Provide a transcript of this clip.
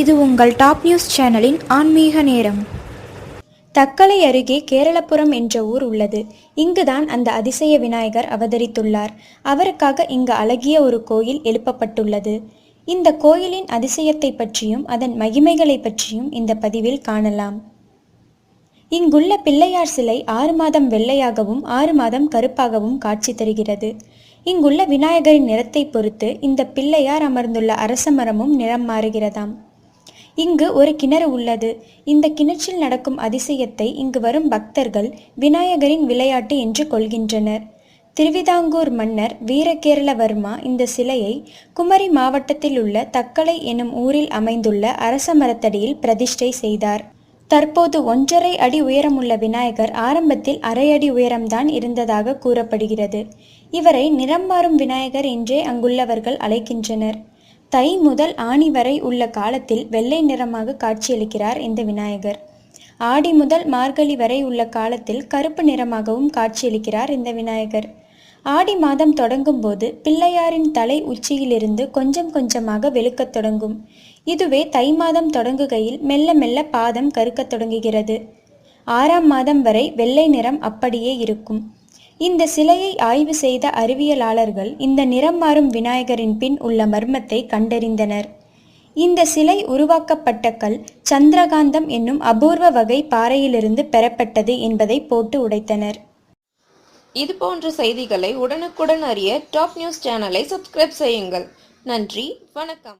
இது உங்கள் top news சேனலின் ஆன்மீக நேரம். தக்கலை அருகே கேரளபுரம் என்ற ஊர் உள்ளது. இங்குதான் அந்த அதிசய விநாயகர் அவதரித்துள்ளார். அவருக்காக இங்கு அழகிய ஒரு கோயில் எழுப்பப்பட்டுள்ளது. இந்த கோயிலின் அதிசயத்தை பற்றியும் அதன் மகிமைகளை பற்றியும் இந்த பதிவில் காணலாம். இங்குள்ள பிள்ளையார் சிலை ஆறு மாதம் வெள்ளையாகவும் ஆறு மாதம் கருப்பாகவும் காட்சி தருகிறது. இங்குள்ள விநாயகரின் நிறத்தை பொறுத்து இந்த பிள்ளையார் அமர்ந்துள்ள அரச மரமும் நிறம் மாறுகிறதாம். இங்கு ஒரு கிணறு உள்ளது. இந்த கிணற்றில் நடக்கும் அதிசயத்தை இங்கு வரும் பக்தர்கள் விநாயகரின் விளையாட்டு என்று கொள்கின்றனர். திருவிதாங்கூர் மன்னர் வீரகேரளவர்மா இந்த சிலையை குமரி மாவட்டத்தில் உள்ள தக்கலை எனும் ஊரில் அமைந்துள்ள அரச மரத்தடியில் பிரதிஷ்டை செய்தார். தற்போது ஒன்றரை அடி உயரமுள்ள விநாயகர் ஆரம்பத்தில் அரை அடி உயரம்தான் இருந்ததாக கூறப்படுகிறது. இவரை நிறம் மாறும் விநாயகர் என்றே அங்குள்ளவர்கள் அழைக்கின்றனர். தை முதல் ஆணி வரை உள்ள காலத்தில் வெள்ளை நிறமாக காட்சியளிக்கிறார் இந்த விநாயகர். ஆடி முதல் மார்கழி வரை உள்ள காலத்தில் கருப்பு நிறமாகவும் காட்சியளிக்கிறார் இந்த விநாயகர். ஆடி மாதம் தொடங்கும் போது பிள்ளையாரின் தலை உச்சியிலிருந்து கொஞ்சம் கொஞ்சமாக வெளுக்கத் தொடங்கும். இதுவே தை மாதம் தொடங்குகையில் மெல்ல மெல்ல பாதம் கருக்கத் தொடங்குகிறது. ஆறாம் மாதம் வரை வெள்ளை நிறம் அப்படியே இருக்கும். இந்த சிலையை ஆய்வு செய்த அறிவியலாளர்கள் இந்த நிறம் மாறும் விநாயகரின் பின் உள்ள மர்மத்தை கண்டறிந்தனர். இந்த சிலை உருவாக்கப்பட்ட கல் சந்திரகாந்தம் என்னும் அபூர்வ வகை பாறையிலிருந்து பெறப்பட்டது என்பதை போட்டு உடைத்தனர். இது போன்ற செய்திகளை உடனுக்குடன் அறிய டாப் நியூஸ் சேனலை சப்ஸ்கிரைப் செய்யுங்கள். நன்றி வணக்கம்.